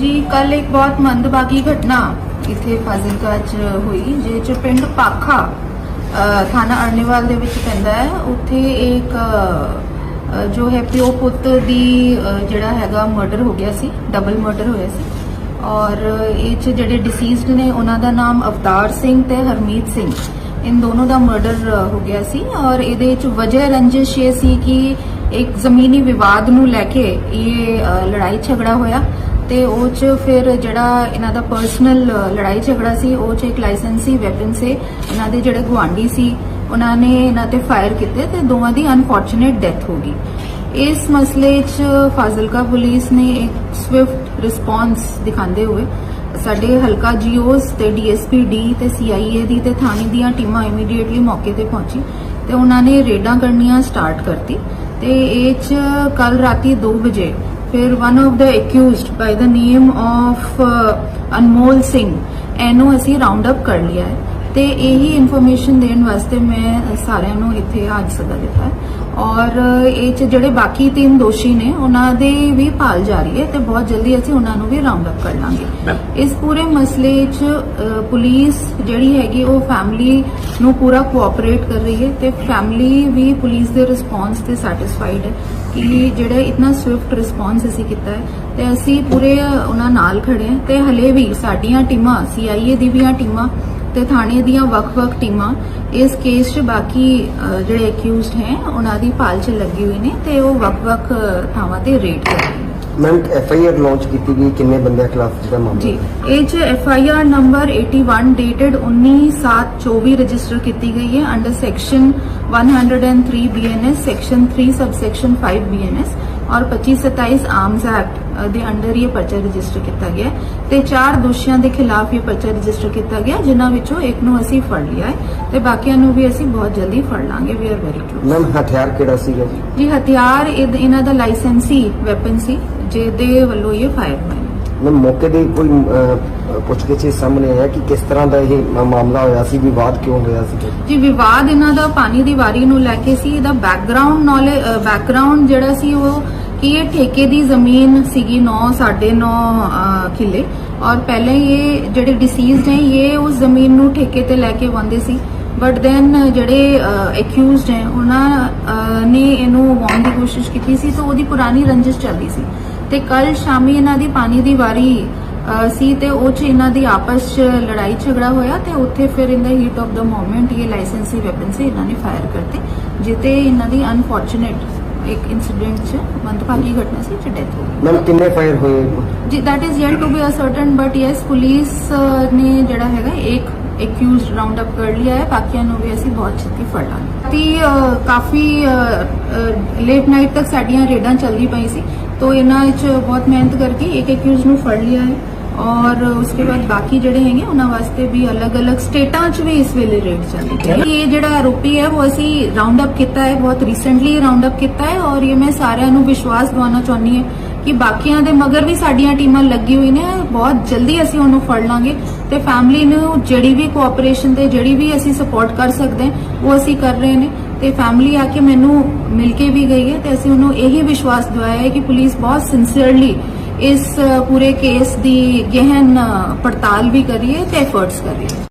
ਜੀ ਕੱਲ ਇੱਕ ਬਹੁਤ ਮੰਦਭਾਗੀ ਘਟਨਾ ਇੱਥੇ ਫਾਜ਼ਿਲਕਾ 'ਚ ਹੋਈ ਜਿਹਦੇ 'ਚ ਪਿੰਡ ਪਾਖਾ ਥਾਣਾ ਅਰਨੇਵਾਲ ਦੇ ਵਿੱਚ ਪੈਂਦਾ ਹੈ। ਉੱਥੇ ਇੱਕ ਜੋ ਹੈ ਪਿਓ ਪੁੱਤ ਦੀ ਜਿਹੜਾ ਹੈਗਾ ਮਰਡਰ ਹੋ ਗਿਆ ਸੀ ਡਬਲ ਮਰਡਰ ਹੋਇਆ ਸੀ। ਔਰ ਇਹ 'ਚ ਜਿਹੜੇ ਡਿਸੀਜ਼ਡ ਨੇ, ਉਹਨਾਂ ਦਾ ਨਾਮ ਅਵਤਾਰ ਸਿੰਘ ਤੇ ਹਰਮੀਤ ਸਿੰਘ। ਇਨ ਦੋਨੋਂ ਦਾ ਮਰਡਰ ਹੋ ਗਿਆ ਸੀ। ਔਰ ਇਹਦੇ 'ਚ ਵਜ੍ਹਾ ਰੰਜਿਸ਼ ਇਹ ਸੀ ਕਿ ਇੱਕ ਜ਼ਮੀਨੀ ਵਿਵਾਦ ਨੂੰ ਲੈ ਕੇ ਇਹ ਲੜਾਈ ਝਗੜਾ ਹੋਇਆ। ਤੇ ਉਹ ਚ ਫਿਰ ਜਿਹੜਾ ਇਹਨਾਂ ਦਾ ਪਰਸਨਲ ਲੜਾਈ ਝਗੜਾ ਸੀ, ਉਹ ਚ ਇੱਕ ਲਾਇਸੈਂਸੀ ਵੈਪਨ ਸੇ। ਇਹਨਾਂ ਦੇ ਜਿਹੜੇ ਗਵਾਂਢੀ ਸੀ, ਉਹਨਾਂ ਨੇ ਇਹਨਾਂ ਤੇ ਫਾਇਰ ਕੀਤੇ ਤੇ ਦੋਵਾਂ ਦੀ ਅਨਫੋਰਚੂਨੇਟ ਡੈਥ ਹੋ ਗਈ। ਇਸ ਮਸਲੇ 'ਚ ਫਾਜ਼ਿਲਕਾ ਪੁਲਿਸ ਨੇ ਇੱਕ ਸਵਿਫਟ ਰਿਸਪਾਂਸ ਦਿਖਾਉਂਦੇ ਹੋਏ ਸਾਡੇ ਹਲਕਾ ਜੀਓਸ ਤੇ ਡੀਐਸਪੀ ਡੀ ਤੇ ਸੀਆਈਏ ਦੀ ਤੇ ਥਾਣੇ ਦੀਆਂ ਟੀਮਾਂ ਇਮੀਡੀਏਟਲੀ ਮੌਕੇ ਤੇ ਪਹੁੰਚੀ ਤੇ ਉਹਨਾਂ ਨੇ ਰੇਡਾਂ ਕਰਨੀਆਂ ਸਟਾਰਟ ਕਰਤੀ ਤੇ ਇਹ 'ਚ ਕੱਲ ਰਾਤੀ 2 ਵਜੇ ਫਿਰ one of the accused by the name of Anmol Singh ਇਹਨੂੰ ਅਸੀਂ ਰਾਉਂਡ ਅਪ ਕਰ ਲਿਆ ਹੈ। ਤੇ ਇਹੀ ਇਨਫੋਰਮੇਸ਼ਨ ਦੇਣ ਵਾਸਤੇ ਮੈਂ ਸਾਰਿਆਂ ਨੂੰ ਇੱਥੇ ਅੱਜ ਸੱਦਾ ਦਿੱਤਾ ਹੈ। ਔਰ ਇਹ ਚ ਜਿਹੜੇ ਬਾਕੀ ਤਿੰਨ ਦੋਸ਼ੀ ਨੇ ਉਹਨਾਂ ਦੇ ਵੀ ਭਾਲ ਜਾਰੀ ਹੈ ਤੇ ਬਹੁਤ ਜਲਦੀ ਅਸੀਂ ਉਹਨਾਂ ਨੂੰ ਵੀ ਰਾਉਂਡ ਅਪ ਕਰ ਲਾਂਗੇ। ਇਸ ਪੂਰੇ ਮਸਲੇ 'ਚ ਪੁਲਿਸ ਜਿਹੜੀ ਹੈਗੀ ਉਹ ਫੈਮਿਲੀ ਨੂੰ ਪੂਰਾ ਕੋਆਪਰੇਟ ਕਰ ਰਹੀ ਹੈ ਤੇ ਫੈਮਿਲੀ ਵੀ ਪੁਲਿਸ ਦੇ ਰਿਸਪੌਂਸ ਤੇ ਸੈਟੀਸਫਾਈਡ ਹੈ। ਕਿ ਜਿਹੜਾ ਇਤਨਾ ਸਵਿਫਟ ਰਿਸਪੌਂਸ ਅਸੀਂ ਕੀਤਾ ਹੈ ਤੇ ਅਸੀਂ ਪੂਰੇ ਉਹਨਾਂ ਨਾਲ ਖੜੇ ਹਾਂ ਤੇ ਹਲੇ ਵੀ ਸਾਡੀਆਂ ਟੀਮਾਂ ਸੀਆਈਏ ਦੀ ਵੀ ਟੀਮਾਂ ਤੇ ਥਾਣੇ ਦੀਆਂ ਵੱਖ-ਵੱਖ ਟੀਮਾਂ ਇਸ ਕੇਸ 'ਚ ਬਾਕੀ ਜਿਹੜੇ ਅਕਿਊਜ਼ਡ ਹੈ ਉਹਨਾਂ ਦੀ ਭਾਲ 'ਚ ਲੱਗੀ ਹੋਈ ਨੇ ਤੇ ਉਹ ਵੱਖ-ਵੱਖ ਅ, ਥਾਵਾਂ ਤੇ ਰੇਡ ਕਰ ਰਹੇ ਨੇ। Ma'am F I R launch ਕੀਤੀ ਗਈ ਕਿੰਨੇ ਬੰਦਿਆਂ ਖਿਲਾਫ ਜਿਹੜਾ ਮਾਮਲਾ ਜੀ ਇਹ ਚ F I R number 81 dated 19/7/24 register ਕੀਤੀ ਗਈ ਹੈ under section 103 BNS section 3 subsection 5 BNS ਔਰ 2527 ਆਰਮਸ ਐਕਟ ਦੇ ਅੰਡਰ ਇਹ ਪਰਚਾ ਰਜਿਸਟਰ ਕੀਤਾ ਗਿਆ ਤੇ ਚਾਰ ਦੋਸ਼ੀਆਂ ਦੇ ਖਿਲਾਫ ਇਹ ਪਰਚਾ ਰਜਿਸਟਰ ਕੀਤਾ ਗਿਆ ਜਿਨ੍ਹਾਂ ਵਿੱਚੋਂ ਇੱਕ ਨੂੰ ਅਸੀਂ ਫੜ ਲਿਆ ਹੈ ਤੇ ਬਾਕੀਆਂ ਨੂੰ ਵੀ ਅਸੀਂ ਬਹੁਤ ਜਲਦੀ ਫੜ ਲਾਂਗੇ we are very close ma'am ਹਥਿਆਰ ਕਿਹੜਾ ਸੀਗਾ ਜੀ? ਜੀ ਹਥਿਆਰ ਇਹ- ਇਹਨਾਂ ਦਾ ਲਾਇਸੈਂਸੀ ਵੈਪਨ ਸੀ ਜਿਹਦੇ ਵੱਲੋਂ ਇਹ ਫਾਇਰ ਹੋਏ ਨੇ ਮੈਮ ਮੌਕੇ ਦੇ ਕੋਈ ਪੁੱਛਗਿੱਛ ਇਹ ਸਾਹਮਣੇ ਆਇਆ ਕਿ ਕਿਸ ਤਰ੍ਹਾਂ ਦਾ ਇਹ ਮਾ- ਮਾਮਲਾ ਹੋਇਆ ਸੀ ਵਿਵਾਦ ਕਿਉਂ ਹੋਇਆ ਸੀ? ਜੀ ਵਿਵਾਦ ਇਹਨਾਂ ਦਾ ਪਾਣੀ ਦੀ ਵਾਰੀ ਨੂੰ ਲੈ ਕੇ ਸੀ ਇਹਦਾ ਬੈਕਗ੍ਰਾਉਂਡ ਨੌਲੇਜ ਬੈਕਗ੍ਰਾਉਂਡ ਜਿਹੜਾ ਸੀ ਉਹ ਕਿ ਇਹ ਠੇਕੇ ਦੀ ਜ਼ਮੀਨ ਸੀਗੀ 9 9.5 ਕਿੱਲੇ। ਔਰ ਪਹਿਲੇ ਇਹ ਜਿਹੜੇ ਡਿਸੀਜ਼ਡ ਹੈ ਇਹ ਉਸ ਜ਼ਮੀਨ ਨੂੰ ਠੇਕੇ ਤੇ ਲੈ ਕੇ ਵੰਦੇ ਸੀ। ਬਟ ਦੈਨ ਜਿਹੜੇ ਅਕਿਊਜ਼ਡ ਹੈ ਉਹਨਾਂ ਨੇ ਇਹਨੂੰ ਵਾਉਣ ਦੀ ਕੋਸ਼ਿਸ਼ ਕੀਤੀ ਸੀ ਤਾਂ ਉਹਦੀ ਪੁਰਾਣੀ ਰੰਜਿਸ਼ ਚੱਲਦੀ ਸੀ। ਤੇ ਕੱਲ ਸ਼ਾਮੀ ਇਹਨਾਂ ਦੀ ਪਾਣੀ ਦੀ ਵਾਰੀ ਸੀ ਤੇ ਉਹ ਚ ਇਹਨਾਂ ਦੀ ਆਪਸ ਚ ਲੜਾਈ ਝਗੜਾ ਹੋਇਆ ਤੇ ਉੱਥੇ ਫਿਰ in the heat of the moment ਇਹ ਲਾਇਸੈਂਸੀ ਵੈਪਨ ਸੀ, ਇਹਨਾਂ ਨੇ ਫਾਇਰ ਕਰਤੇ ਜਿੱਤੇ ਇਹਨਾਂ ਦੀ ਅਨਫੋਰਚੂਨੇਟ ਇੱਕ ਇਨਸੀਡੈਂਟ ਚ ਮੰਦਭਾਗੀ ਘਟਨਾ ਸੀ ਚ ਡੈਥ ਹੋ ਗਈ। ਮੈਮ ਕਿੰਨੇ ਫਾਇਰ ਹੋਏ? ਜੀ that is yet to be ascertained but yes police ਨੇ ਜਿਹੜਾ ਹੈਗਾ ਇੱਕ ਐਕਿਊਜ਼ਡ ਰਾਉਂਡ ਅਪ ਕਰ ਲਿਆ ਹੈ। ਬਾਕੀਆਂ ਨੂੰ ਵੀ ਅਸੀਂ ਬਹੁਤ ਛੇਤੀ ਫੜ ਲਾਂਗੇ। ਤੇ ਅਹ, ਕਾਫੀ ਲੇਟ ਨਾਈਟ ਤੱਕ ਸਾਡੀਆਂ ਰੇਡਾਂ ਚੱਲਦੀ ਪਈ ਸੀ ਤੋਂ ਇਹਨਾਂ ਵਿੱਚ ਬਹੁਤ ਮਿਹਨਤ ਕਰਕੇ ਇੱਕ ਐਕਿਊਜ਼ ਨੂੰ ਫੜ ਲਿਆ ਹੈ। ਔਰ ਉਸਕੇ ਬਾਅਦ ਬਾਕੀ ਜਿਹੜੇ ਹੈਗੇ, ਉਹਨਾਂ ਵਾਸਤੇ ਵੀ ਅਲੱਗ-ਅਲੱਗ ਸਟੇਟਾਂ 'ਚ ਵੀ ਇਸ ਵੇਲੇ ਰੇਡ ਚੱਲ ਹੈ। ਇਹ ਜਿਹੜਾ ਆਰੋਪੀ ਹੈ, ਉਹ ਅਸੀਂ ਰਾਉਂਡ ਅਪ ਕੀਤਾ ਹੈ, ਬਹੁਤ ਰੀਸੈਂਟਲੀ ਰਾਉਂਡ ਅਪ ਕੀਤਾ ਹੈ ਔਰ ਇਹ ਮੈਂ ਸਾਰਿਆਂ ਨੂੰ ਵਿਸ਼ਵਾਸ ਦਿਵਾਉਣਾ ਚਾਹੁੰਦੀ ਹਾਂ ਕਿ ਬਾਕੀਆਂ ਦੇ ਮਗਰ ਵੀ ਸਾਡੀਆਂ ਟੀਮਾਂ ਲੱਗੀ ਹੋਈ ਨੇ, ਬਹੁਤ ਜਲਦੀ ਅਸੀਂ ਉਹਨੂੰ ਫੜ ਲਾਂਗੇ ਤੇ ਫੈਮਿਲੀ ਨੂੰ ਜਿਹੜੀ ਵੀ ਕੋਆਪਰੇਸ਼ਨ ਤੇ ਜਿਹੜੀ ਵੀ ਅਸੀਂ ਸਪੋਰਟ ਕਰ ਸਕਦੇ ਹਾਂ, ਉਹ ਅਸੀਂ ਕਰ ਰਹੇ ਨੇ ਤੇ ਫੈਮਿਲੀ ਆ ਕੇ ਮੈਨੂੰ ਮਿਲ ਕੇ ਵੀ ਗਈ ਹੈ ਤੇ ਅਸੀਂ ਉਹਨੂੰ ਇਹੀ ਵਿਸ਼ਵਾਸ ਦਿਵਾਇਆ ਹੈ ਕਿ ਪੁਲਿਸ ਬਹੁਤ ਸਿੰਸੀਅਰਲੀ ਇਸ ਪੂਰੇ ਕੇਸ ਦੀ ਗਹਿਨ ਪੜਤਾਲ ਵੀ ਕਰੀਏ ਹੈ ਤੇ ਐਫਰਟਸ ਕਰੀਏ।